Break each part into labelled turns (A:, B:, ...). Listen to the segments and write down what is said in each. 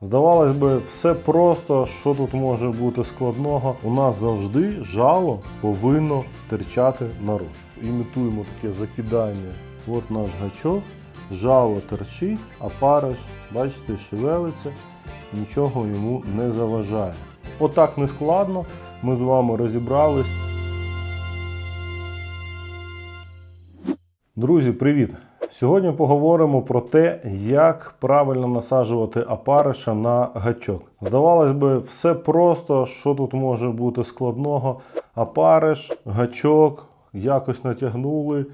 A: Здавалось би, все просто, що тут може бути складного. У нас завжди жало повинно терчати наружу. Імітуємо таке закидання. От наш гачок, жало терчить, а париш, бачите, шевелиться, нічого йому не заважає. Отак не складно. Ми з вами розібрались. Друзі, привіт! Сьогодні поговоримо про те, як правильно насаджувати опариша на гачок. Здавалось би, все просто, що тут може бути складного. Опариш, гачок, якось натягнули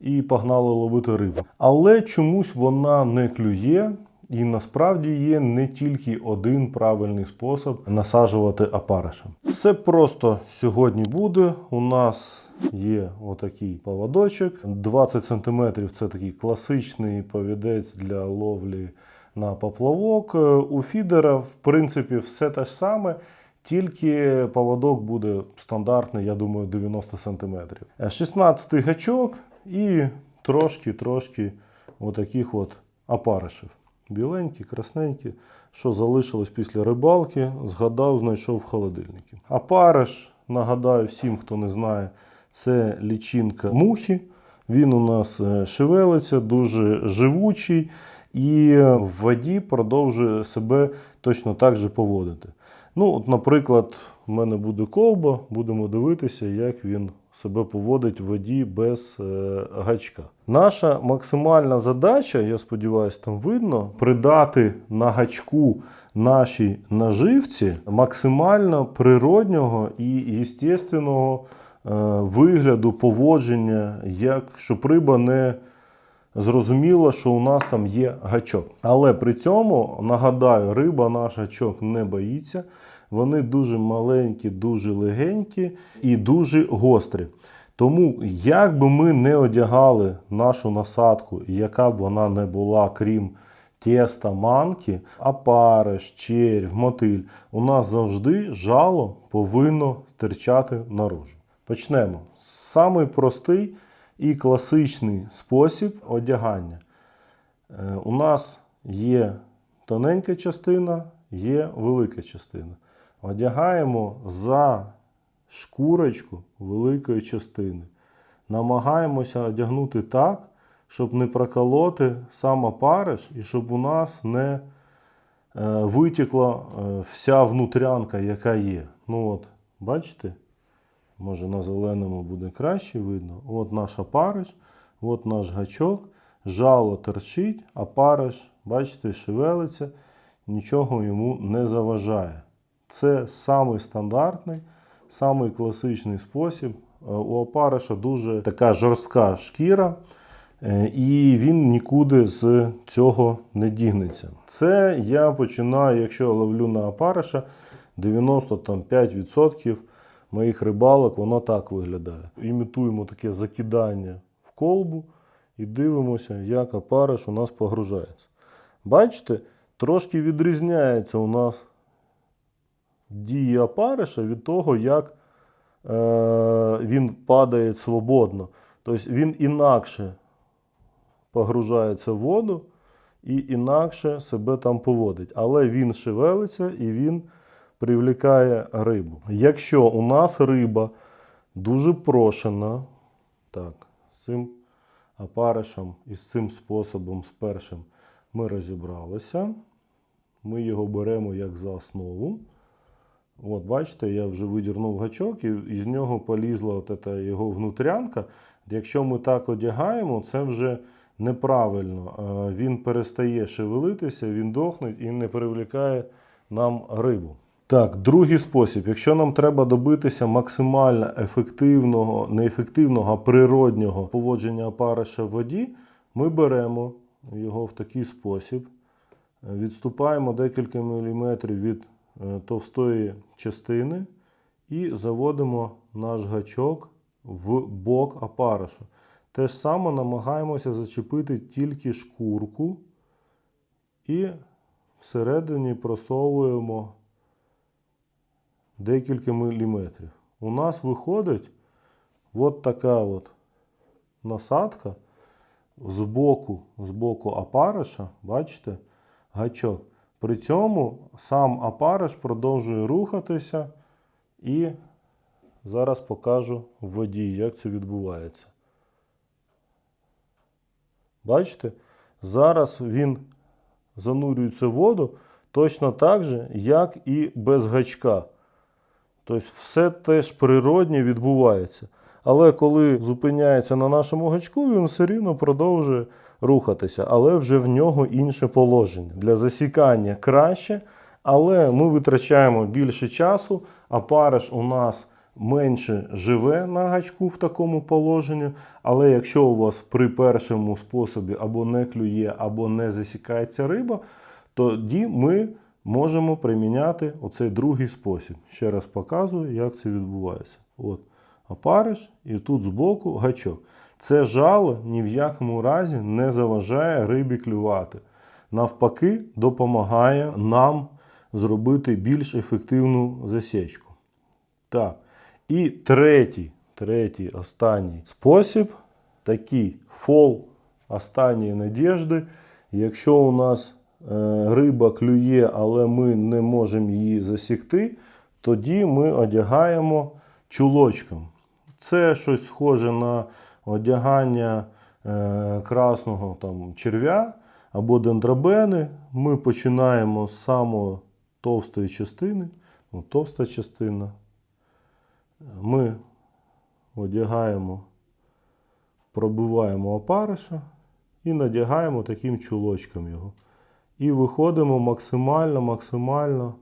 A: і погнали ловити рибу. Але чомусь вона не клює. І насправді є не тільки один правильний спосіб насаджувати опариша. Все просто сьогодні буде. У нас є отакий поводочок. 20 см це такий класичний повідець для ловлі на поплавок. Е, У фідера, в принципі, все те ж саме. Тільки поводок буде стандартний, я думаю, 90 см. 16 гачок і трошки-трошки отаких от опаришів. Біленькі, красненькі, що залишилось після рибалки, згадав, знайшов в холодильнику. Опариш, нагадаю всім, хто не знає, це лічинка мухи. Він у нас е, шевелиться, дуже живучий і в воді продовжує себе точно так же поводити. Ну, от, наприклад, в мене буде колба, будемо дивитися, як він себе поводить в воді без е, гачка. Наша максимальна задача, я сподіваюся, там видно, придати на гачку нашій наживці максимально природнього і естественного е, вигляду, поводження, як щоб риба не зрозуміла, що у нас там є гачок. Але при цьому, нагадаю, риба наш гачок не боїться. Вони дуже маленькі, дуже легенькі і дуже гострі. Тому, як би ми не одягали нашу насадку, яка б вона не була, крім теста, манки, опариш, червь, мотиль, у нас завжди жало повинно терчати наружу. Почнемо. Самий простий і класичний спосіб одягання. Е, У нас є тоненька частина, є велика частина. Одягаємо за шкурочку великої частини. Намагаємося одягнути так, щоб не проколоти сам опариш і щоб у нас не е, витікла е, вся внутрянка, яка є. Ну от, бачите? Може на зеленому буде краще видно. От наш опариш, от наш гачок, жало торчить, а париш, бачите, шевелиться, нічого йому не заважає. Це самий стандартний, самий класичний спосіб. Е, У опариша дуже така жорстка шкіра, е, і він нікуди з цього не дігнеться. Це я починаю, якщо ловлю на опариша, 95% моїх рибалок воно так виглядає. Імітуємо таке закидання в колбу і дивимося, як опариш у нас погружається. Бачите, трошки відрізняється у нас дії опариша від того, як е, він падає свободно. Тобто він інакше погружається в воду і інакше себе там поводить. Але він шевелиться і він привлікає рибу. Якщо у нас риба дуже прошена, так, з цим опаришем і з цим способом, з першим, ми розібралися. Ми його беремо як за основу. От, бачите, я вже видірнув гачок, і з нього полізла от ця його внутрянка. Якщо ми так одягаємо, це вже неправильно. Е, Він перестає шевелитися, він дохне і не привлікає нам рибу. Так, другий спосіб. Якщо нам треба добитися максимально ефективного, не ефективного, а природнього поводження опариша в воді, ми беремо його в такий спосіб, відступаємо декілька міліметрів від е, товстої частини і заводимо наш гачок в бок опариша. Те ж саме намагаємося зачепити тільки шкурку і всередині просовуємо декілька міліметрів. У нас виходить от така от насадка з боку, з боку опариша, бачите, гачок. При цьому сам апариш продовжує рухатися і зараз покажу в воді, як це відбувається. Бачите? Зараз він занурюється в воду точно так же, як і без гачка. Тобто все теж природнє відбувається. Але коли зупиняється на нашому гачку, він все рівно продовжує рухатися, але вже в нього інше положення. Для засікання краще, але ми витрачаємо більше часу, а париш у нас менше живе на гачку в такому положенні. Але якщо у вас при першому способі або не клює, або не засікається риба, тоді ми можемо приміняти оцей другий спосіб. Ще раз показую, як це відбувається. От опариш і тут збоку гачок. Це жало ні в якому разі не заважає рибі клювати. Навпаки, допомагає нам зробити більш ефективну засічку. Так. І третій, третій, останній спосіб такий фол останньої надіжди. Якщо у нас риба клює, але ми не можемо її засікти, тоді ми одягаємо чулочком. Це щось схоже на одягання е, красного там, черв'я або дендробени. Ми починаємо з самої товстої частини. Ну, товста частина. Ми одягаємо, пробиваємо опариша і надягаємо таким чулочком його. І виходимо максимально, максимально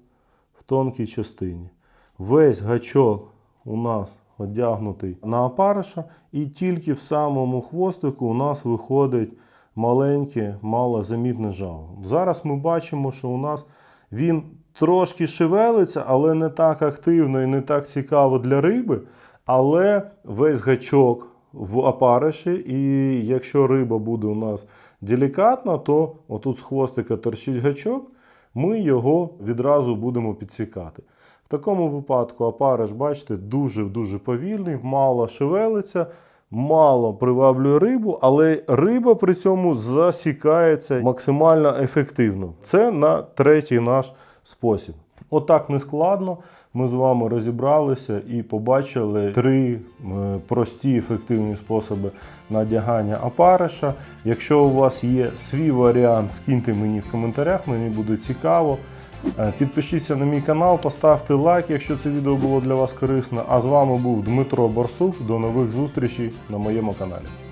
A: в тонкій частині. Весь гачок у нас одягнутий на опариша, і тільки в самому хвостику у нас виходить маленьке, малозамітне жало. Зараз ми бачимо, що у нас він трошки шевелиться, але не так активно і не так цікаво для риби. Але весь гачок в опариші, і якщо риба буде у нас делікатна, то отут з хвостика торчить гачок, ми його відразу будемо підсікати. В такому випадку опариш, бачите, дуже-дуже повільний, мало шевелиться, мало приваблює рибу, але риба при цьому засікається максимально ефективно. Це на третій наш спосіб. Отак не складно. Ми з вами розібралися і побачили три е, прості ефективні способи надягання опариша. Якщо у вас є свій варіант, скиньте мені в коментарях, мені буде цікаво. Е, Підпишіться на мій канал, поставте лайк, якщо це відео було для вас корисно. А з вами був Дмитро Борсук. До нових зустрічей на моєму каналі.